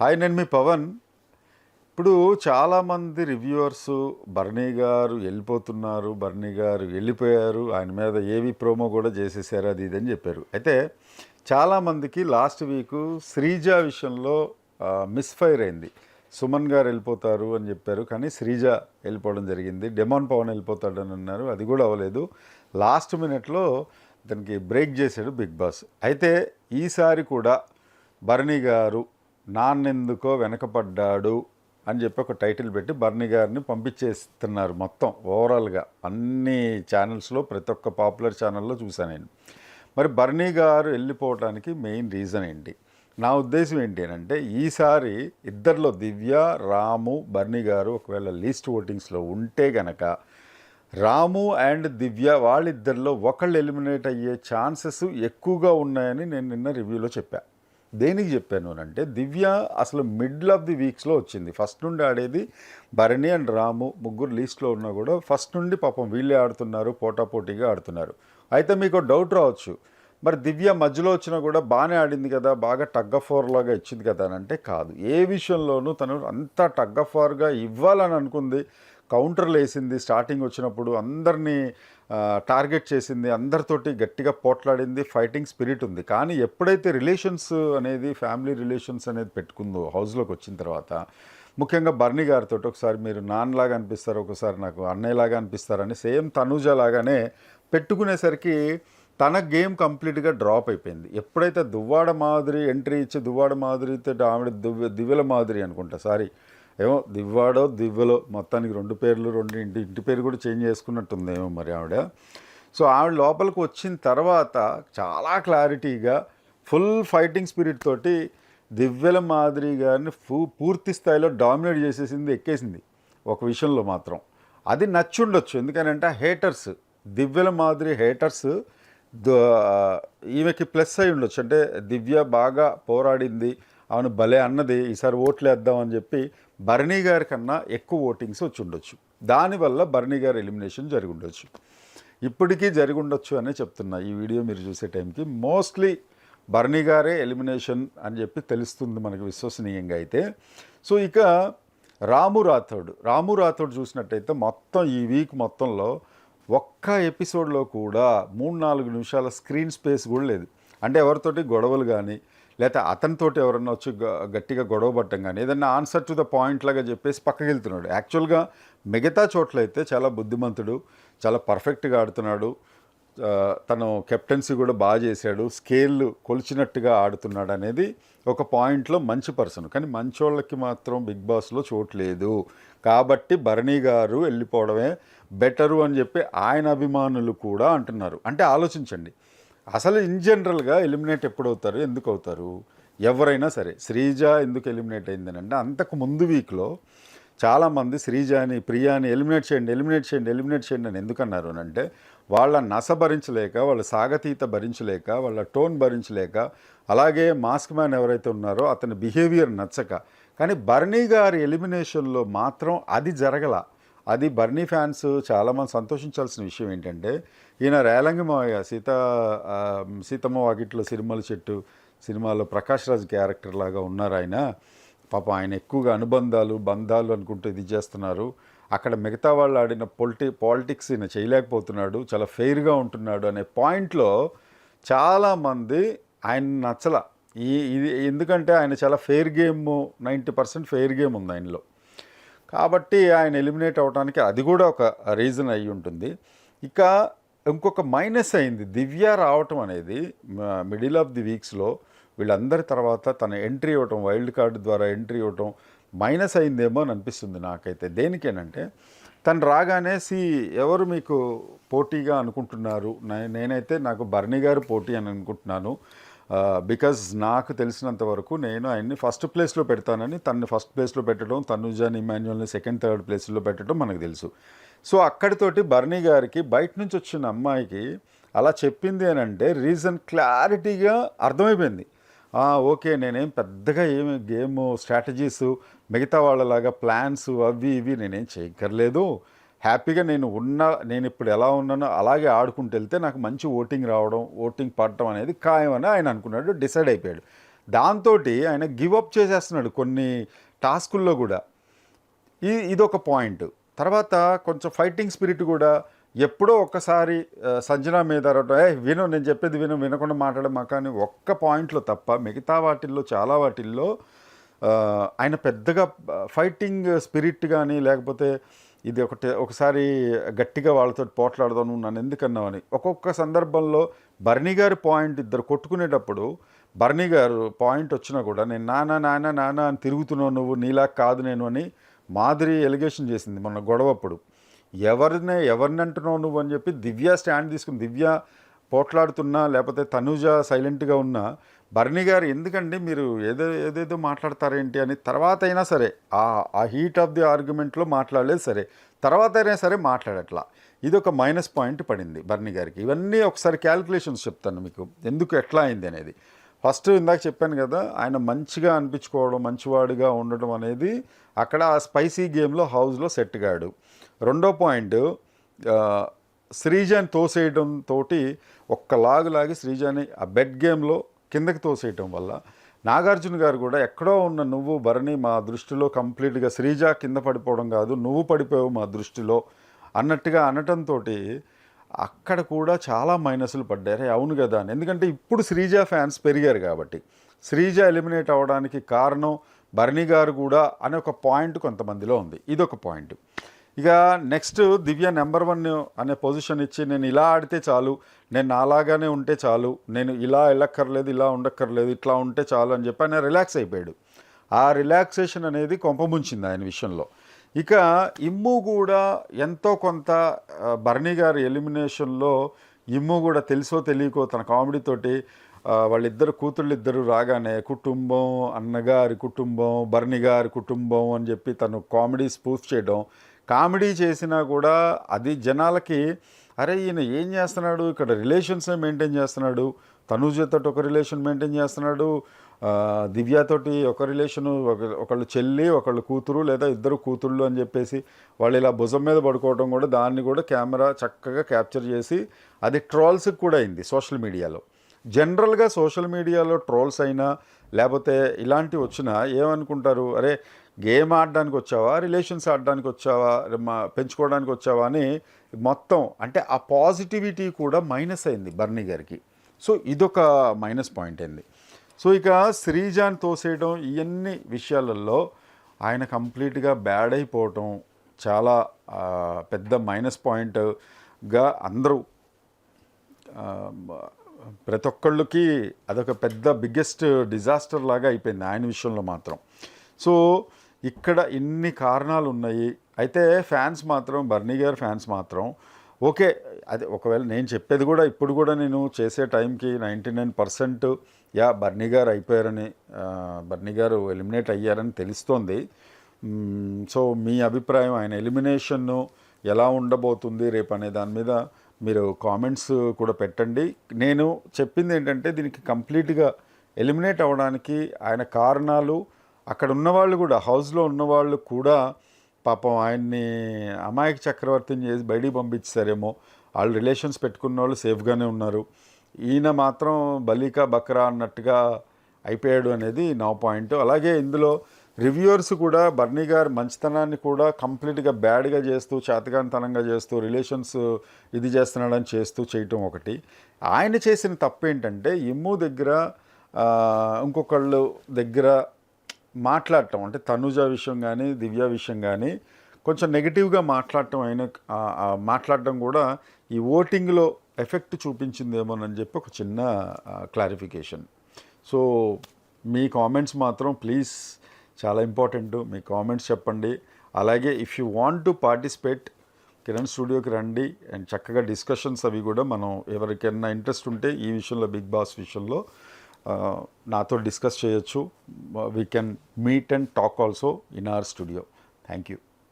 Hi నేను మీ పవన్. ఇప్పుడు చాలామంది రివ్యూవర్స్ బర్నీ గారు వెళ్ళిపోతున్నారు బర్నీ గారు వెళ్ళిపోయారు ఆయన మీద ఏవి ప్రోమో కూడా చేసేసారు అది ఇది అని చెప్పారు. అయితే చాలామందికి లాస్ట్ వీక్ శ్రీజ విషయంలో మిస్ఫైర్ అయింది. సుమన్ గారు వెళ్ళిపోతారు అని చెప్పారు కానీ శ్రీజ వెళ్ళిపోవడం జరిగింది. డెమాన్ పవన్ వెళ్ళిపోతాడని అన్నారు అది కూడా అవ్వలేదు. లాస్ట్ మినిట్లో దానికి బ్రేక్ చేశాడు బిగ్ బాస్. అయితే ఈసారి కూడా భరణి గారు నాన్నెందుకో వెనకపడ్డాడు అని చెప్పి ఒక టైటిల్ పెట్టి బర్నీ గారిని పంపించేస్తున్నారు మొత్తం ఓవరాల్గా. అన్ని ఛానల్స్లో ప్రతి ఒక్క పాపులర్ ఛానల్లో చూశాను నేను. మరి బర్నీ గారు వెళ్ళిపోవడానికి మెయిన్ రీజన్ ఏంటి? నా ఉద్దేశం ఏంటి అంటే ఈసారి ఇద్దరిలో దివ్య రాము బర్నీ గారు ఒకవేళ లీస్ట్ ఓటింగ్స్లో ఉంటే గనక రాము అండ్ దివ్య వాళ్ళిద్దరిలో ఒకళ్ళు ఎలిమినేట్ అయ్యే ఛాన్సెస్ ఎక్కువగా ఉన్నాయని నేను నిన్న రివ్యూలో చెప్పా. దేనికి చెప్పాను అని అంటే దివ్య అసలు మిడిల్ ఆఫ్ ది వీక్స్లో వచ్చింది. ఫస్ట్ నుండి ఆడేది భరణి అండ్ రాము ముగ్గురు లీస్ట్లో ఉన్నా కూడా ఫస్ట్ నుండి పాపం వీళ్ళే ఆడుతున్నారు పోటాపోటీగా ఆడుతున్నారు. అయితే మీకు డౌట్ రావచ్చు మరి దివ్య మధ్యలో వచ్చినా కూడా బాగానే ఆడింది కదా బాగా టగ్ ఆఫ్ లాగా ఇచ్చింది కదా అని అంటే కాదు. ఏ విషయంలోనూ తను అంత టగ్ ఆఫ్ వార్గా ఇవ్వాలని అనుకుంది. కౌంటర్లు వేసింది స్టార్టింగ్ వచ్చినప్పుడు అందరినీ టార్గెట్ చేసింది అందరితోటి గట్టిగా పోట్లాడింది ఫైటింగ్ స్పిరిట్ ఉంది. కానీ ఎప్పుడైతే రిలేషన్స్ అనేది ఫ్యామిలీ రిలేషన్స్ అనేది పెట్టుకుందో హౌస్లోకి వచ్చిన తర్వాత ముఖ్యంగా బర్నీ గారితో ఒకసారి మీరు నాన్నలాగా అనిపిస్తారు ఒకసారి నాకు అన్నయ్యలాగా అనిపిస్తారని సేమ్ తనూజ లాగానే పెట్టుకునేసరికి తన గేమ్ కంప్లీట్గా డ్రాప్ అయిపోయింది. ఎప్పుడైతే దువ్వాడ మాదిరి ఎంట్రీ ఇచ్చి దువ్వాడ మాదిరితో ఆవిడ దివ్య దివ్యల మాదిరి అనుకుంటా సారీ ఏమో దివ్వాడో దివ్యలో మొత్తానికి రెండు పేర్లు రెండు ఇంటి ఇంటి పేరు కూడా చేంజ్ చేసుకున్నట్టుంది ఏమో మరి ఆవిడ. సో ఆవిడ లోపలికి వచ్చిన తర్వాత చాలా క్లారిటీగా ఫుల్ ఫైటింగ్ స్పిరిట్ తోటి దివ్యల మాదిరి గారిని పూర్తి స్థాయిలో డామినేట్ చేసేసింది ఎక్కేసింది ఒక విషయంలో మాత్రం. అది నచ్చుండొచ్చు ఎందుకనంటే హేటర్స్ దివ్యల మాదిరి హేటర్స్ ఈమెకి ప్లస్ అయి ఉండొచ్చు. అంటే దివ్య బాగా పోరాడింది అవును భలే అన్నది ఈసారి ఓట్లు వేద్దామని చెప్పి భరణి గారి కన్నా ఎక్కువ ఓటింగ్స్ వచ్చి ఉండొచ్చు. దానివల్ల భరణి గారి ఎలిమినేషన్ జరిగి ఉండొచ్చు. ఇప్పటికీ జరిగి ఉండొచ్చు అనే చెప్తున్నా ఈ వీడియో మీరు చూసే టైంకి. మోస్ట్లీ భరణి గారే ఎలిమినేషన్ అని చెప్పి తెలుస్తుంది మనకి విశ్వసనీయంగా అయితే. సో ఇక రాము రాథోడ్ రాము రాథోడ్ చూసినట్టయితే మొత్తం ఈ వీక్ మొత్తంలో ఒక్క ఎపిసోడ్లో కూడా మూడు నాలుగు నిమిషాల స్క్రీన్ స్పేస్ కూడా లేదు. అంటే ఎవరితోటి గొడవలు కానీ లేకపోతే అతనితోటి ఎవరన్నా వచ్చి గ- గట్టిగా గొడవ పట్టం కానీ ఏదన్నా ఆన్సర్ టు ద పాయింట్ లాగా చెప్పేసి పక్కకి వెళ్తున్నాడు. యాక్చువల్గా మిగతా చోట్లయితే చాలా బుద్ధిమంతుడు చాలా పర్ఫెక్ట్గా ఆడుతున్నాడు. తను కెప్టెన్సీ కూడా బాగా చేశాడు. స్కేల్ కొలిచినట్టుగా ఆడుతున్నాడు అనేది ఒక పాయింట్లో మంచి పర్సన్ కానీ మంచోళ్ళకి మాత్రం బిగ్ బాస్లో చోటు లేదు. కాబట్టి భరణి గారు వెళ్ళిపోవడమే బెటరు అని చెప్పి ఆయన అభిమానులు కూడా అంటున్నారు. అంటే ఆలోచించండి. అసలు ఇన్ జనరల్గా ఎలిమినేట్ ఎప్పుడు అవుతారు ఎందుకు అవుతారు ఎవరైనా సరే శ్రీజ ఎందుకు ఎలిమినేట్ అయిందని అంటే అంతకు ముందు వీక్లో చాలామంది శ్రీజాని ప్రియాని ఎలిమినేట్ చేయండి ఎలిమినేట్ చేయండి ఎలిమినేట్ చేయండి అని ఎందుకన్నారు అని అంటే వాళ్ళ నస భరించలేక వాళ్ళ సాగతీత భరించలేక వాళ్ళ టోన్ భరించలేక అలాగే మాస్క్ మ్యాన్ ఎవరైతే ఉన్నారో అతని బిహేవియర్ నచ్చక కానీ బర్నీ గారి ఎలిమినేషన్లో మాత్రం అది జరగల. అది బర్నీ ఫ్యాన్స్ చాలామంది సంతోషించాల్సిన విషయం ఏంటంటే ఈయన రేలంగి మావయ్య సీత సీతమ్మ వాకిట్లో సిరిమల చెట్టు సినిమాలో ప్రకాష్ రాజ్ క్యారెక్టర్ లాగా ఉన్నారు ఆయన. పాపం ఆయన ఎక్కువగా అనుబంధాలు బంధాలు అనుకుంటూ ఇది చేస్తున్నారు. అక్కడ మిగతా వాళ్ళు ఆడిన పొలిటి పాలిటిక్స్ ఈయన చేయలేకపోతున్నాడు చాలా ఫెయిర్గా ఉంటున్నాడు అనే పాయింట్లో చాలామంది ఆయన నచ్చల. ఈ ఇది ఎందుకంటే ఆయన చాలా fair game ninety percent fair game ఉంది ఆయనలో. కాబట్టి ఆయన ఎలిమినేట్ అవడానికి అది కూడా ఒక రీజన్ అయి ఉంటుంది. ఇక ఇంకొక మైనస్ అయింది. దివ్య రావటం అనేది మిడిల్ ఆఫ్ ది వీక్స్లో వీళ్ళందరి తర్వాత తన ఎంట్రీ ఇవ్వటం వైల్డ్ కార్డు ద్వారా ఎంట్రీ ఇవ్వటం మైనస్ అయిందేమో అని అనిపిస్తుంది నాకైతే. దేనికేనంటే తను రాగానే సి ఎవరు మీకు పోటీగా అనుకుంటున్నారు? నేనైతే నాకు భరణి గారు పోటీ అని అనుకుంటున్నాను. బికాజ్ నాకు తెలిసినంత వరకు నేను ఆయన్ని ఫస్ట్ ప్లేస్లో పెడతానని తను ఫస్ట్ ప్లేస్లో పెట్టడం తనుజాని ఇమాన్యువల్ని సెకండ్ థర్డ్ ప్లేస్లో పెట్టడం మనకు తెలుసు. సో అక్కడితోటి బర్నీ గారికి బయట నుంచి వచ్చిన అమ్మాయికి అలా చెప్పింది అని అంటే రీజన్ క్లారిటీగా అర్థమైపోయింది. ఓకే నేనేం పెద్దగా ఏమి గేమ్ స్ట్రాటజీస్ మిగతా వాళ్ళలాగా ప్లాన్స్ అవి ఇవి నేనేం చేయక్కర్లేదు. హ్యాపీగా నేను ఉన్న నేను ఇప్పుడు ఎలా ఉన్నానో అలాగే ఆడుకుంటూ వెళ్తే నాకు మంచి ఓటింగ్ రావడం ఓటింగ్ పడటం అనేది ఖాయం అని ఆయన అనుకున్నాడు డిసైడ్ అయిపోయాడు. దాంతో ఆయన గివ్ అప్ చేసేస్తున్నాడు కొన్ని టాస్కుల్లో కూడా. ఈ ఇదొక పాయింట్. తర్వాత కొంచెం ఫైటింగ్ స్పిరిట్ కూడా ఎప్పుడో ఒక్కసారి సంజనా సంజన మీద ఏ విను నేను చెప్పేది విను వినకుండా మాట్లాడమా కానీ ఒక్క పాయింట్లో తప్ప మిగతా వాటిల్లో చాలా వాటిల్లో ఆయన పెద్దగా ఫైటింగ్ స్పిరిట్ కానీ లేకపోతే ఇది ఒకటి ఒకసారి గట్టిగా వాళ్ళతో పోట్లాడదాం నువ్వు నన్ను ఎందుకన్నావు అని ఒక్కొక్క సందర్భంలో బర్నీ గారి పాయింట్ ఇద్దరు కొట్టుకునేటప్పుడు బర్నీ గారు పాయింట్ వచ్చినా కూడా నేను నాన్న నాన్న నాన్న అని తిరుగుతున్నావు నువ్వు నీలా కాదు నేను అని మాదిరి ఎలిగేషన్ చేసింది మొన్న గొడవప్పుడు. ఎవరినే ఎవరిని అంటున్నావు నువ్వు అని చెప్పి దివ్య స్టాండ్ తీసుకుని దివ్య పోట్లాడుతున్నా లేకపోతే తనుజ సైలెంట్గా ఉన్నా బర్నీ గారు ఎందుకండి మీరు ఏదో ఏదేదో మాట్లాడతారేంటి అని తర్వాత అయినా సరే ఆ ఆ హీట్ ఆఫ్ ది ఆర్గ్యుమెంట్లో మాట్లాడలేదు సరే తర్వాత అయినా సరే మాట్లాడట్లా. ఇది ఒక మైనస్ పాయింట్ పడింది బర్ని గారికి. ఇవన్నీ ఒకసారి క్యాల్కులేషన్స్ చెప్తాను మీకు. ఎందుకు ఎట్లా అయింది అనేది. ఫస్ట్ ఇందాక చెప్పాను కదా ఆయన మంచిగా అనిపించుకోవడం మంచివాడిగా ఉండడం అనేది అక్కడ ఆ స్పైసీ గేమ్లో హౌస్లో సెట్ కాడు రెండో పాయింట్ శ్రీజాని తోసేయడం తోటి ఒక్క లాగు లాగి శ్రీజాని ఆ బెడ్ గేమ్లో కిందకి తోసేయటం వల్ల నాగార్జున గారు కూడా ఎక్కడో ఉన్న నువ్వు భరణి మా దృష్టిలో కంప్లీట్గా శ్రీజ కింద పడిపోవడం కాదు నువ్వు పడిపోయావు మా దృష్టిలో అన్నట్టుగా అనటంతో అక్కడ కూడా చాలా మైనస్లు పడ్డారు. అవును కదా అని. ఎందుకంటే ఇప్పుడు శ్రీజ ఫ్యాన్స్ పెరిగారు కాబట్టి. శ్రీజ ఎలిమినేట్ అవ్వడానికి కారణం భరణి గారు కూడా అనే ఒక పాయింట్ కొంతమందిలో ఉంది. ఇదొక పాయింట్. ఇక నెక్స్ట్ దివ్య నెంబర్ వన్ అనే పొజిషన్ ఇచ్చి నేను ఇలా ఆడితే చాలు నేను నాలాగానే ఉంటే చాలు నేను ఇలా వెళ్ళక్కర్లేదు ఇలా ఉండక్కర్లేదు ఇట్లా ఉంటే చాలు అని చెప్పి ఆయన రిలాక్స్ అయిపోయాడు. ఆ రిలాక్సేషన్ అనేది కొంపముంచింది ఆయన విషయంలో. ఇక ఇమ్ము కూడా ఎంతో కొంత భరణి గారి ఎలిమినేషన్లో ఇమ్ము కూడా తెలుసో తెలియకో తన కామెడీతోటి వాళ్ళిద్దరు కూతుళ్ళిద్దరు రాగానే కుటుంబం అన్నగారి కుటుంబం భరణి గారి కుటుంబం అని చెప్పి తను కామెడీ స్పూఫ్ చేయడం కామెడీ చేసినా కూడా అది జనాలకి అరే ఈయన ఏం చేస్తున్నాడు? ఇక్కడ రిలేషన్స్ మెయింటైన్ చేస్తున్నాడు. తనుజతోటి ఒక రిలేషన్ మెయింటైన్ చేస్తున్నాడు. దివ్యతోటి ఒక రిలేషను ఒక ఒకళ్ళు చెల్లి ఒకళ్ళు కూతురు లేదా ఇద్దరు కూతుళ్ళు అని చెప్పేసి వాళ్ళు ఇలా భుజం మీద పడుకోవడం కూడా దాన్ని కూడా కెమెరా చక్కగా క్యాప్చర్ చేసి అది ట్రాల్స్కి కూడా అయింది సోషల్ మీడియాలో. జనరల్గా సోషల్ మీడియాలో ట్రోల్స్ అయినా లేకపోతే ఇలాంటివి వచ్చినా ఏమనుకుంటారు? అరే గేమ్ ఆడడానికి వచ్చావా? రిలేషన్స్ ఆడడానికి వచ్చావా? మా పెంచుకోవడానికి వచ్చావా? అని మొత్తం అంటే ఆ పాజిటివిటీ కూడా మైనస్ అయింది బర్నీ గారికి. సో ఇదొక మైనస్ పాయింట్ అయింది. సో ఇక శ్రీజాన్ తోసేయడం ఇవన్నీ విషయాలలో ఆయన కంప్లీట్గా బ్యాడ్ అయిపోవటం చాలా పెద్ద మైనస్ పాయింట్గా అందరూ ప్రతి ఒక్కళ్ళకి అదొక పెద్ద బిగ్గెస్ట్ డిజాస్టర్ లాగా అయిపోయింది ఆయన విషయంలో మాత్రం. సో ఇక్కడ ఇన్ని కారణాలు ఉన్నాయి. అయితే ఫ్యాన్స్ మాత్రం బర్నీ గారి ఫ్యాన్స్ మాత్రం ఓకే అది ఒకవేళ నేను చెప్పేది కూడా ఇప్పుడు కూడా నేను చేసే టైంకి నైంటీ నైన్ పర్సెంట్ యా బర్నీ గారు అయిపోయారని బర్నీ గారు ఎలిమినేట్ అయ్యారని తెలుస్తోంది. సో మీ అభిప్రాయం ఆయన ఎలిమినేషన్ను ఎలా ఉండబోతుంది రేపు అనే దాని మీద మీరు కామెంట్స్ కూడా పెట్టండి. నేను చెప్పింది ఏంటంటే దీనికి కంప్లీట్గా ఎలిమినేట్ అవ్వడానికి ఆయన కారణాలు అక్కడ ఉన్నవాళ్ళు కూడా హౌస్లో ఉన్నవాళ్ళు కూడా పాపం ఆయన్ని అమాయక చక్రవర్తిని చేసి బయటికి పంపించారేమో వాళ్ళు రిలేషన్స్ పెట్టుకున్న వాళ్ళు సేఫ్గానే ఉన్నారు. ఈయన మాత్రం బలికా బక్రా అన్నట్టుగా అయిపోయాడు అనేది నా పాయింట్. అలాగే ఇందులో రివ్యూవర్స్ కూడా బర్నీ గారి మంచితనాన్ని కూడా కంప్లీట్గా బ్యాడ్గా చేస్తూ చేతగానితనంగా చేస్తూ రిలేషన్స్ ఇది చేస్తున్నాడని చేస్తూ చేయటం ఒకటి. ఆయన చేసిన తప్పు ఏంటంటే ఇమ్ము దగ్గర ఇంకొకళ్ళు దగ్గర మాట్లాడటం. అంటే తనుజ విషయం కానీ దివ్య విషయం కానీ కొంచెం నెగిటివ్గా మాట్లాడటం అయిన మాట్లాడటం కూడా ఈ ఓటింగ్లో ఎఫెక్ట్ చూపించిందేమోనని చెప్పి ఒక చిన్న క్లారిఫికేషన్. సో మీ కామెంట్స్ మాత్రం ప్లీజ్ చాలా ఇంపార్టెంట్ మీ కామెంట్స్ చెప్పండి. అలాగే if you want to participate Kiran స్టూడియోకి రండి అండ్ చక్కగా డిస్కషన్స్ అవి కూడా మనం ఎవరికైనా ఇంట్రెస్ట్ ఉంటే ఈ విషయంలో బిగ్ బాస్ విషయంలో నాతో డిస్కస్ చేయొచ్చు. We can meet and talk also in our studio thank you